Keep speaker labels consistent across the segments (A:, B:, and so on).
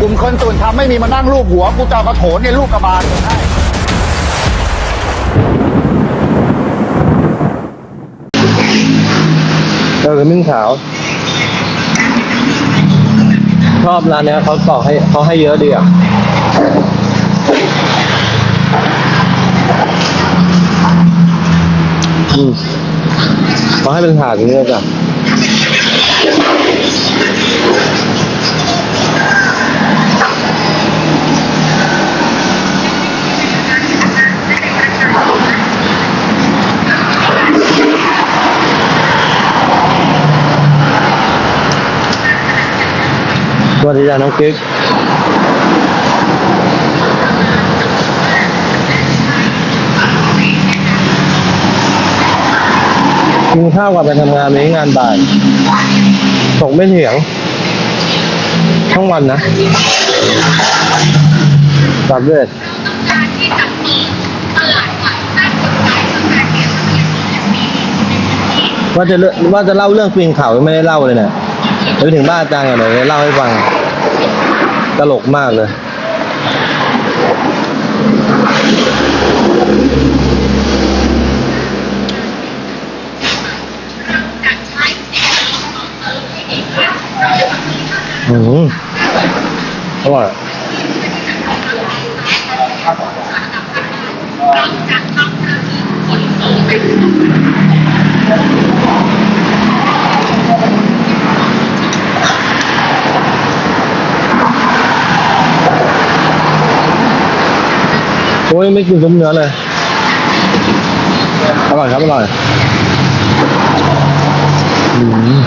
A: กลุ่มคนตุ่นทำไม่มีมานั่งรูปหัว กูจะเอากระโถนเนี่ยลูกกระบาลให้
B: เออมิ้งขาว ชอบร้านเนี้ยเขาบอกให้เขาให้เยอะดีอะอืมเขาให้เป็นถาดอย่างนี้เลยจ้ะ วัสดีจ้ะน้องกิ๊กกินข้าวกับไปทำงานในงานบ่ายตกไม่เถียงทั้งวันนะตัดเลือดว่าจะเล่าจะเล่าเรื่องปีนเขาไม่ได้เล่าเลยเนี่ยเดี๋ยวไปถึงบ้านอาจารย์ก่อนเดี๋ยเล่าให้ฟัง ตลกมากเลยอืมอร่อย อ้ยไม่กินซุ้มเนื้อเลย อร่อยครับอร่อยอืม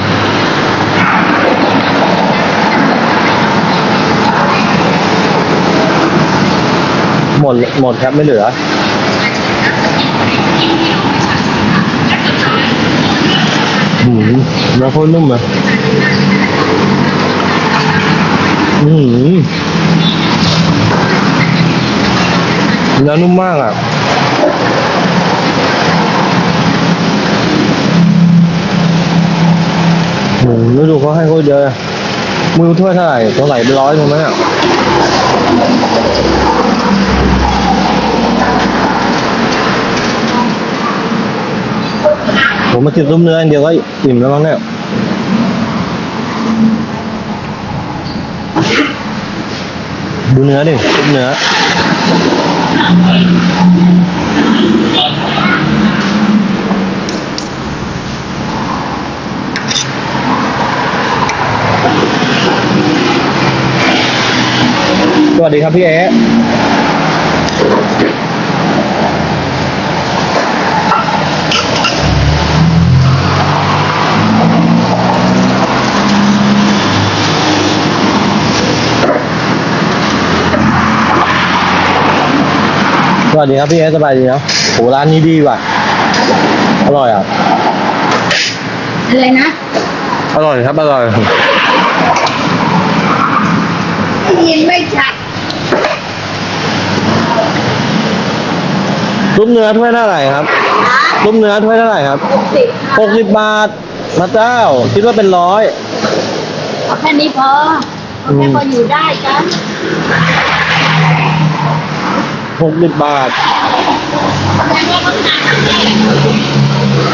B: หมดหมดครับไม่เหลือ อืมแล้วโคตรนุ่มเลยอืม เนื้อนุ่มมากอะอืมแล้วดูเขาให้โคตรเยอะมือถ้วยเท่าไหร่เท่าไหร่เป็นร้อยใช่ไหมอะผมมากินซุ้มเนื้ออย่างเดียวก็อิ่มแล้วมั้งเนี่ยดูเนื้อดิซุ้มเนื้อ สวัสดีครับพี่เอ๊ วัสดีครับพี่เอ๊ะสบายดีเนาะโหร้านนี้ดีว่ะ อร่อยอะ
C: อะไรนะ
B: อร่อยครับ อร่อย
C: ได้ยินไม่ชัด
B: ซุ้มเนื้อถ้วยเท่าไหร่ครับ
C: นะ
B: ซุ้มเนื้อถ้วยเท่าไหร่ครับ
C: หกสิบ
B: หกสิบบาทพระเจ้า คิดว่าเป็นร้อย
C: เอาแค่นี้พอเอาแค่พออยู่ได้จ้ะ
B: หกสิบบาท
C: แสดงว่าเพิ่งมาครั้งแรกเ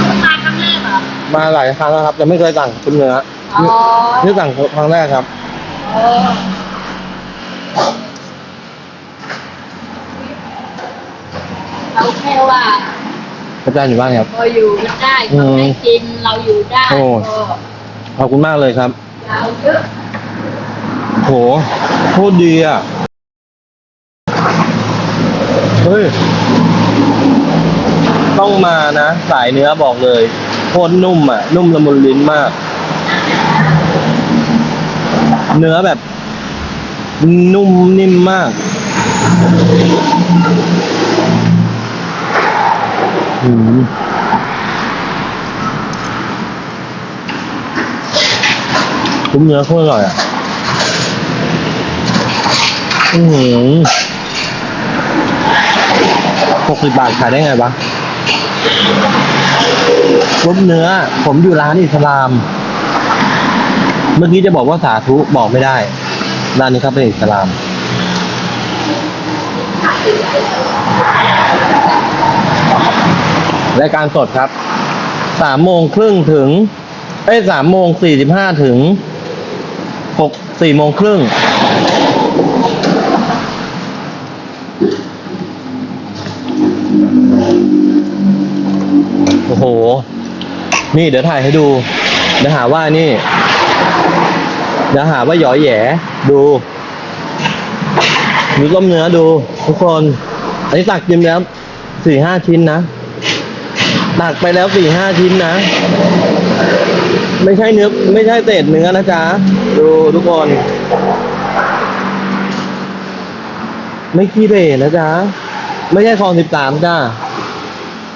C: พิ่งมาครั้งแรกเหรอ
B: มาหลายครั้งแล้วครับแต่ไม่เคยสั่งซุ้มเนื้อ
C: อ๋อ
B: นี่สั่งครั้งแรกครับ
C: เออเราแค่ว่า
B: อาจารย์อยู่บ้านครับ
C: พออยู่กันได้
B: อื
C: เขา
B: ม
C: ให้กินเราอยู่ได้
B: โอ้
C: ก็
B: ขอบคุณมากเลยครับ
C: เราเยอะ
B: โหโคตรดีอะ เฮ้ย ต้องมานะ สายเนื้อบอกเลยโคตรนุ่มอะ นุ่มละมุนลิ้นมาก เนื้อแบบ นุ่มนิ่มมากอืมคุ้มเนื้อโคตรอร่อยอะ อือ หกสิบบาทขายได้ไงวะซุปเนื้อ ผมอยู่ร้านอิสลาม เมื่อกี้จะบอกว่าสาธุบอกไม่ได้ ร้านนี้เขาเป็นอิสลาม รายการสดครับ สามโมงครึ่งถึง เอ้ยสามโมงสี่สิบห้าถึงหกสี่โมงครึ่ง โอ้โห นี่เดี๋ยวถ่ายให้ดู เดี๋ยวหาว่านี่ เดี๋ยวหาว่าหยอแหยดูดูต้มเนื้อดู ทุกคน อันนี้ตักจิ้มแล้วสี่ห้าชิ้นนะ ตักไปแล้วสี่ห้าชิ้นนะ ไม่ใช่เนื้อ ไม่ใช่เศษเนื้อนะจ๊ะ ดูทุกคน ไม่ขี้เหร่นะจ๊ะ ไม่ใช่คลองสิบสามจ้า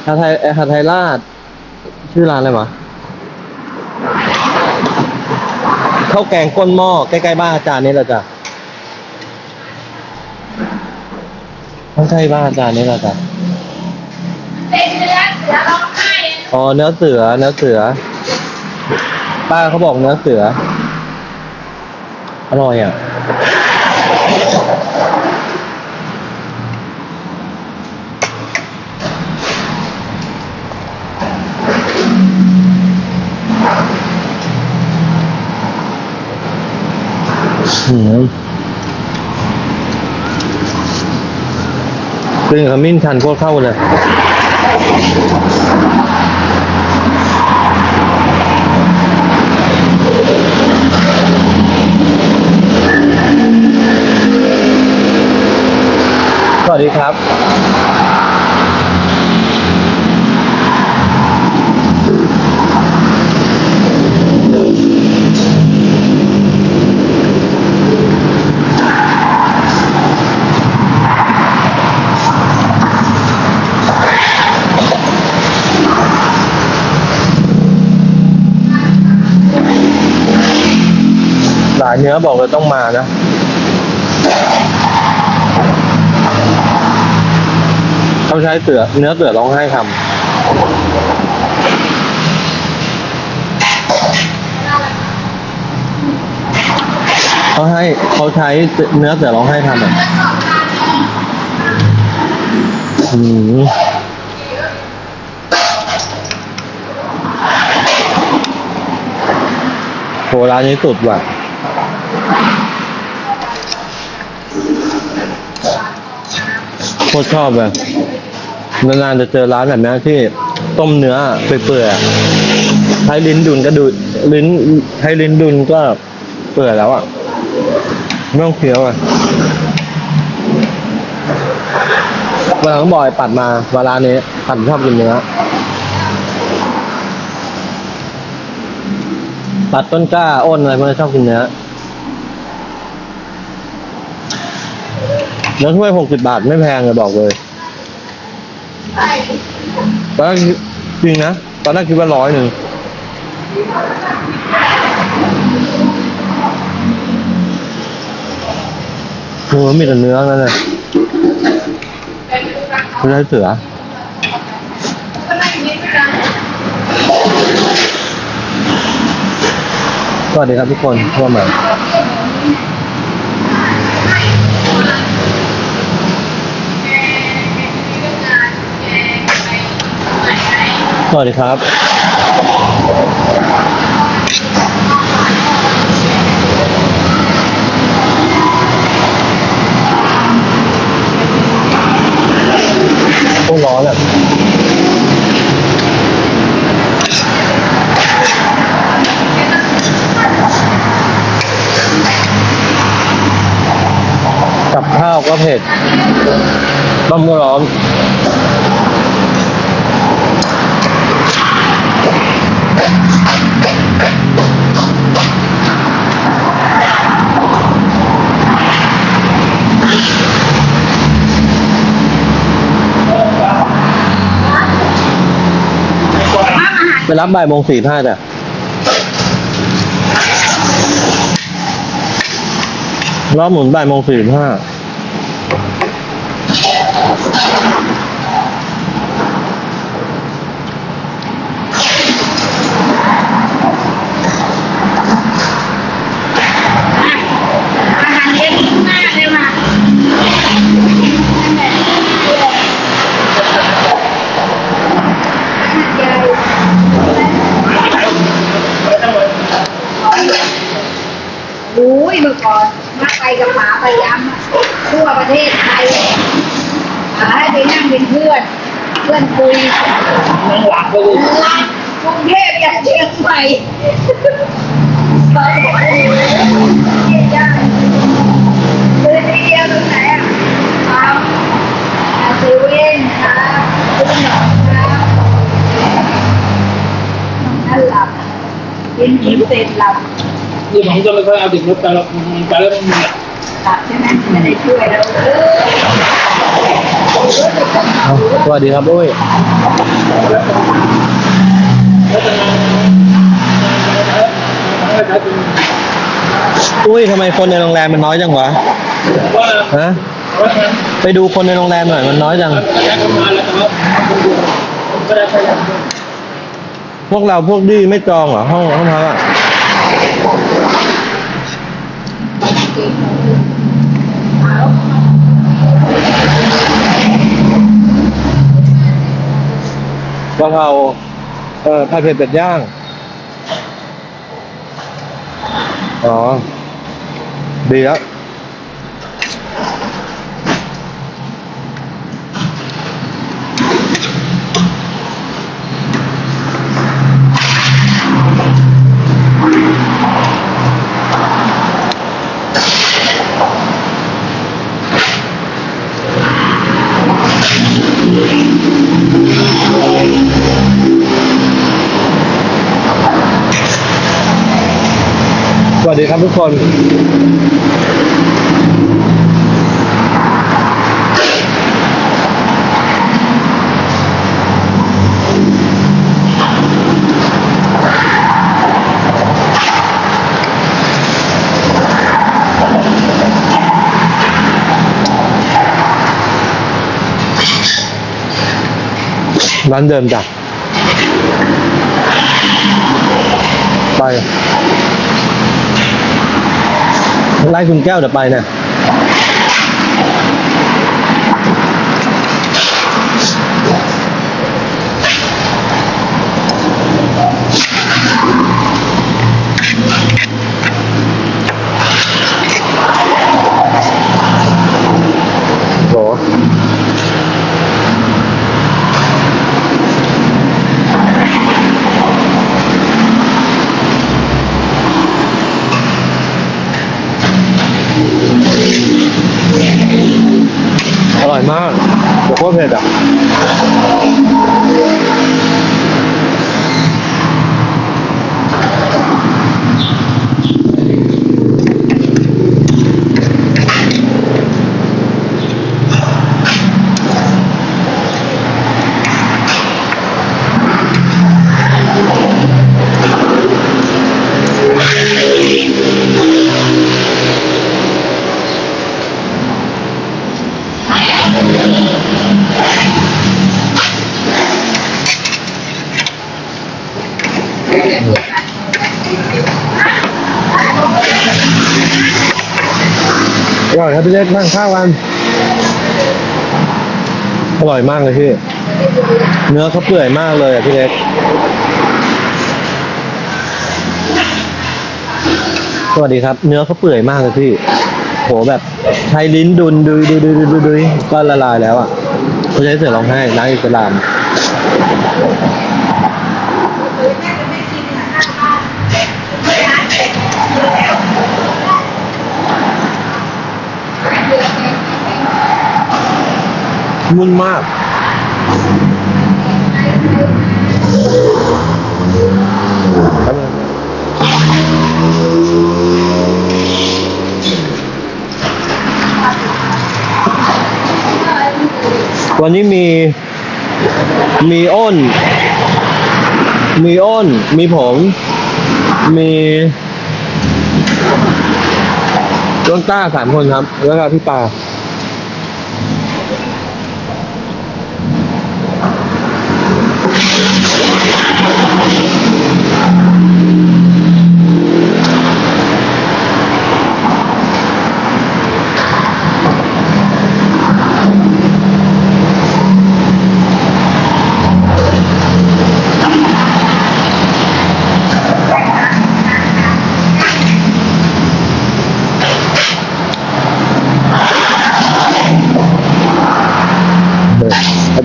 B: หาไทยหาไทยราช ชื่อร้านอะไรวะข้าวแกงก้นหม้อใกล้ๆบ้านอาจารย์นี่แหละจ้ะข้างๆบ้านอาจารย์นี่แหละจ้ะ
C: เป็นเนื้อเสือร้องไห้
B: อ๋อเนื้อเสือเนื้อเสือ ป้าเขาบอกเนื้อเสืออร่อยอะ กลิ่นขมิ้นชันโคตรเข้าเลยสวัสดีครับ เนื้อบอกเลยต้องมานะเขาใช้เสือเนื้อเสือร้องไห้ทำเขาให้เขาใช้เนื้อเสือร้องไห้ทำอะอืมโหร้านนี้สุดว่ะ โคตรชอบเลยนานๆจะเจอร้านแบบนี้ที่ต้มเนื้อเปื่อยๆให้ลิ้นดุนก็ดูลิ้นให้ลิ้นดุนก็เปื่อยแล้วอะไม่ต้องเคี้ยวอะวันหลังบอยปัดมาเวลานี้ปัดชอบกินเนื้อปัดต้นกล้าอ้นอะไรพวกนี้ชอบกินเนื้อ แล้วถ้วยหกสิบบาทไม่แพงเลยบอกเลยตอนแรกจริงนะตอนแรกคิดว่าร้อยหนึ่งโอ้มีแต่เนื้อนั่นเลยไม่ใช่เสือสวัสดีครับทุกคนทั่วใหม่ สวัสดีครับพวกร้อนอะกับข้าวก็เผ็ดต้มก็ร้อน ไปรับบ่ายโมงสี่ห้าจ้ะรอบหมุนบ่ายโมงสี่ห้า
C: ยเมื่อก่อนมาไปกับป๋าไปย้ำทั่วประเทศไทยป๋าให้ไปนั่งเป็นเพื่อน เพื่อนคุย
A: นั่งหลับไปเลย
C: ลัดกรุงเทพยันเชียงใหม่ตอนบอกโอ้ยเยี่ยมจังคือที่เดียวตรงไหนอะครับอาเซเว่นครับคุณหนองครับท่านหลับกินกินเสร็จหลับ
D: นี่ผมจะไม่ค่อยเอาเด็กรถไปหรอกไปแล้วมันห
C: ลับใช่ไหมไม่ได้ช่วยเราเออ
B: เอา สวัสดีครับอุ้ย
D: แล้วจะมา
B: อุ้ยทำไมคนในโรงแรมมันน้อยจังวะฮะไปดูคนในโรงแรมหน่อยมันน้อยจัง พวกเราพวกดื้อไม่จองเหรอห้องห้องพักอะ กะเพราเออผัดเผ็ดเป็ดย่าง อ๋อ ดีแล้ว ดีครับทุกคนร้านเดิมจ้ะไป ไล่คุณแก้วเดี๋ยวไปนะโหอร่อยมากแต่โคตรเผ็ดอะ อร่อย ครับพี่เล็กนั่งข้าวกัน อร่อยมากเลยพี่ เนื้อเขาเปื่อยมากเลยอะพี่เล็ก สวัสดีครับ เนื้อเขาเปื่อยมากเลยพี่ โหแบบใช้ลิ้นดุนดุยดุยดุยดุยดุยก็ละลายแล้วอะเขาใช้เสือร้องไห้ร้านอิสลาม นมาก วันนี้มีมีอ้น มีอ้น มีผม มีต้นต้าสามคนครับ แล้วก็พี่ปา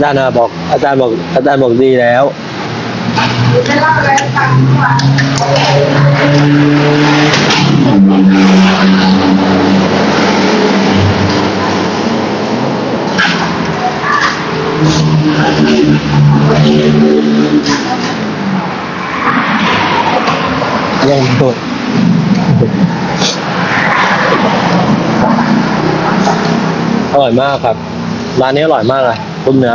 B: จารย์บอก อาจารย์บอก อาจารย์บอกดีแล้ว
C: จะเล่าอะไรให้ฟังว่า
B: ยังสุดอร่อยมากครับ ร้านนี้อร่อยมากเลย ต้มเนื้อ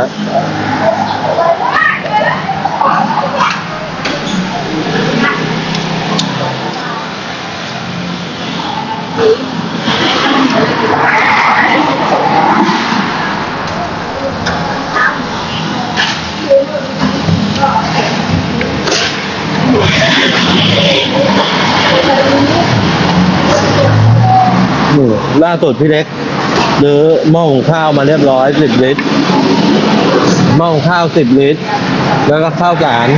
B: ล่าสุดพี่เล็ก ซื้อหม้อหุงข้าวมาเรียบร้อยสิบลิตรหม้อหุงข้าวสิบลิตร แล้วก็ข้าวสาร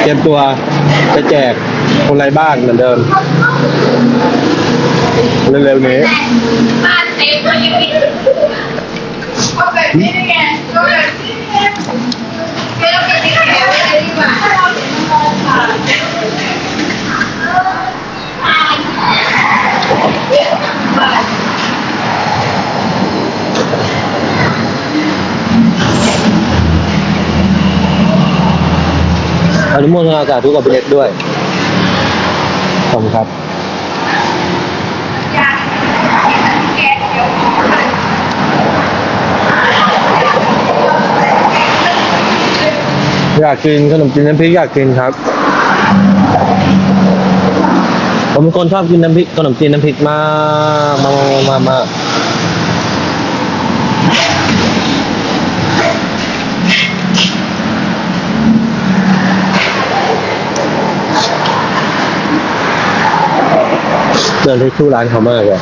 B: เตรียมตัวจะแจกคนไร้บ้านเหมือนเดิมเร็วๆนี้
C: บ้านเต็มเลยก็แบบนี้ไงก็แบบนี้ไงไม่ต้ อ
B: นุโมทนาสาธุกับพี่เล็กด้วย ขอบคุณครับ
C: อยากแกะเดี๋ยว
B: อยากกินขนมจีนน้ำพริกอยากกินครับ ผมเป็นคนชอบกินน้ำพริกขนมจีนน้ำพริกมากมากมากมาก เดินที่ชู้ร้านเขามากเลย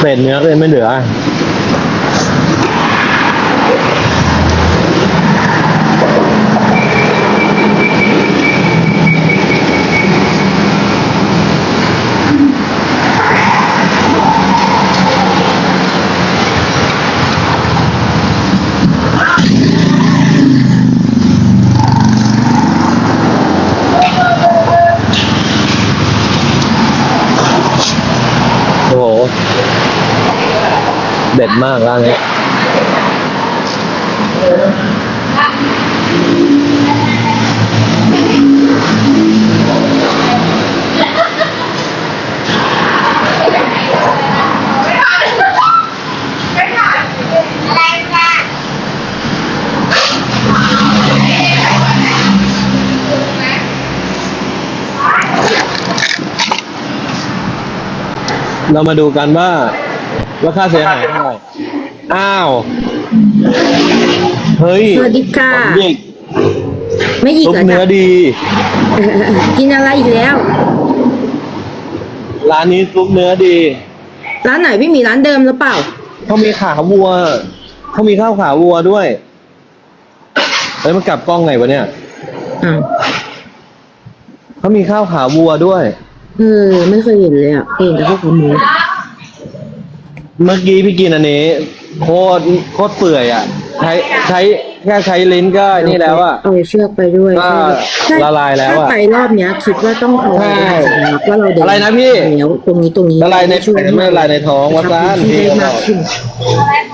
B: เป็ดเนื้อก็ยังไม่เหลือ โอ้โห เด็ดมากร้าน
C: นี้
B: เรามาดูกันว่า ว่าค่าเสียหายเท่าไหร่อ้าว เฮ้ย
E: สวัสดีค่ะ
B: เด็ก
E: ไม่อีก
B: ซุป
E: เหรอ
B: เนื้อ
E: จ๊ะ
B: ดี
E: เออกินอะไรอีกแล้ว
B: ร้านนี้ซุปเนื้อดี
E: ร้านไหนไม่มีร้านเดิมหรือเปล่า
B: เขามีขาวัว เขามีข้าวขาวัวด้วยเฮ้ยมันกลับกล้องไงวะเนี่ย
E: อ้าว
B: เขามีข้าวขาวัวด้วย
E: เออ ไม่เคยเห็นเลยอะเห็นแต่ข้าวขาหมู
B: เมื่อกี้พี่กินอันนี้ โคตรโคตรเปื่อยอะ ใช้ใช้แค่ใช้ลิ้นก็นี่แล้วอะ
E: เอาเชือกไปด้วย
B: ก็
E: ใช่
B: ละลายแล้วอะ
E: ถ้าไปรอบเนี้ยคิดว่าต้องเอา
B: ใช่
E: ว่าเราเดิน
B: อะไรนะพี่
E: แล้วตรงนี้ตรงนี้
B: ละลายใน
E: ช่วย
B: ไม่ละลายในท้องว่าซ่าน
E: ที่
B: พี่
E: ได้
B: ก็บ
E: มา
B: อก
E: กขึ้น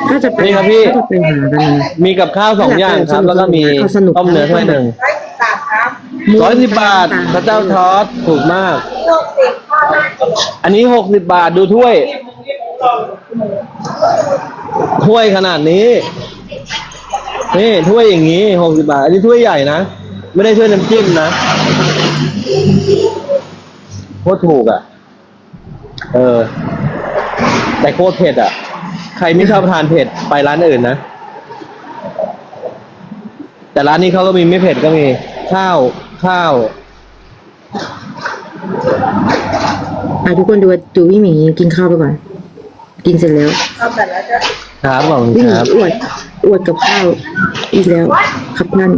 E: ถ้าจะไป
B: นี่ครับพี่
E: ถ้าจะไปหากันนะ
B: มีกับข้าวสองอย่างครับ แล้วก็มี
E: เอาสนุก
B: ต้มเนื้อถ้วยหนึ่งร้อยสิบบาทพระเจ้าทอดถูกมากอันนี้หกสิบบาทดูถ้วย ถ้วยขนาดนี้ นี่ถ้วยอย่างนี้หกสิบาท อันนี้ถ้วยใหญ่นะ ไม่ได้ถ้วยน้ำจิ้มนะโคตรถูกอะ เออ แต่โคตรเผ็ดอะ ใครไม่ชอบทานเผ็ดไปร้านอื่นนะ แต่ร้านนี้เขาก็มีไม่เผ็ดก็มี ข้าว ข้าวะ
E: ทุกคนดูดูพี่หมีกินข้าวไปก่อน กินเสร็จแล้ว
C: เอาแต่ละจะ
B: ครับขอบคุณ
E: พี่ห
B: ค
E: มี
B: รับ
E: อวดอวดกับข้าวอีกแล้วครับนั่น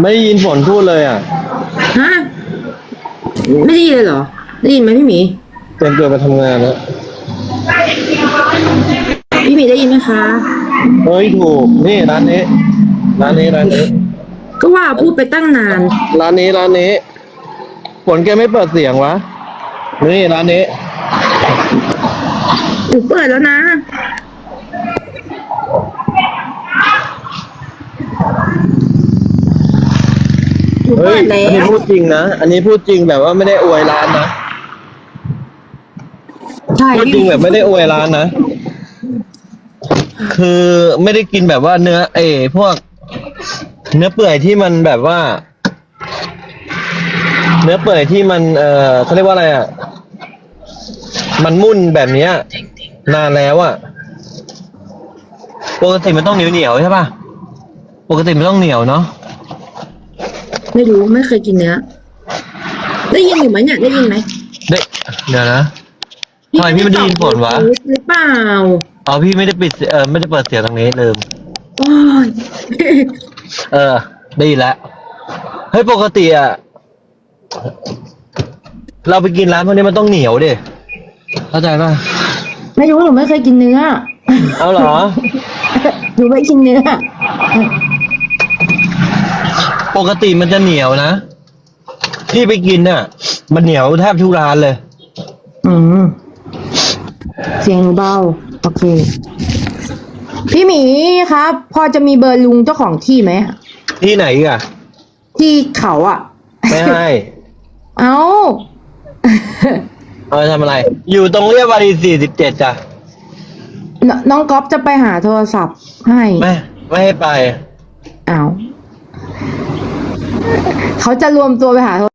B: ไม่ได้ยินฝนพูดเลยอะ
E: ฮะไม่ได้ยินเลยเหรอได้ยินไหมพี่หมี
B: เตรียมตัวไปทำงานแล้ว
E: พี่หมีได้ยินไหมคะ
B: เฮ้ยถูกนี่ร้านนี้ ร้านนี้ร้านนี้
E: ก็ว่าพูดไปตั้งนาน
B: ร้านนี้ร้านนี้ฝนแกไม่เปิดเสียงวะนี่ร้านนี้
E: หนูเปิดแล้วนะ หนู
B: เฮ้
E: เปิ
B: ย
E: ดแล้
B: อันนี้
E: ว
B: พูดจริงนะ อันนี้พูดจริงแบบว่าไม่ได้อวยร้านนะ
E: ใช่
B: พูดจริงแบบไม่ได้อวยร้านนะ คือไม่ได้กินแบบว่าเนื้อ เออพวก เนื้อเปื่อยที่มันแบบว่า เนื้อเปื่อยที่มัน เอ่อเขาเรียกว่าอะไรอะ มันมุ่นแบบเนี้ย นานแล้วอะปกติมันต้องเหนียวเหนียวๆใช่ป่ะ ปกติมันต้องเหนียวเนาะ
E: ไม่รู้ไม่เคยกินเนื้อได้ยินอยู่ไหมเนี่ยได้ยินไหม
B: เด็เดี๋ยวนะ ทำไมพี่ไม่ได้ยินฝนวะ
E: หรือเปล่า
B: อ๋อพี่ไม่ได้ปิดเสียเออไม่ได้เปิดเสียงตรงนี้ลืม
E: โอ้ย
B: เออ ได้ยินแล้วเฮ้ยปกติอะเราไปกินร้านพวกนี้มันต้องเหนียวดิเข้าใจป่ะ
E: ไม่รู้หนูไม่เคยกินเนื้อ
B: เอาเหรอ
E: หนูไม่กินเนื้อ
B: ปกติมันจะเหนียวนะพี่ไปกินน่ะ มันเหนียวแทบทุกร้านเลย
E: อืม เสียงหนูเบา โอเค พี่หมีครับ พอจะมีเบอร์ลุงเจ้าของที่ไหม
B: ที่ไหนอีกอะ
E: ที่เขาอะ
B: ไม่ให้
E: เอ้า
B: เอาไปทำอะไร อยู่ตรงเรียบวารีสี่สิบเจ็ดจ้ะ
E: นน้องก๊อฟจะไปหาโทรศัพท์ให้
B: ไม่ไม่ให้ไป
E: อ้าวเขาจะรวมตัวไปหาโทร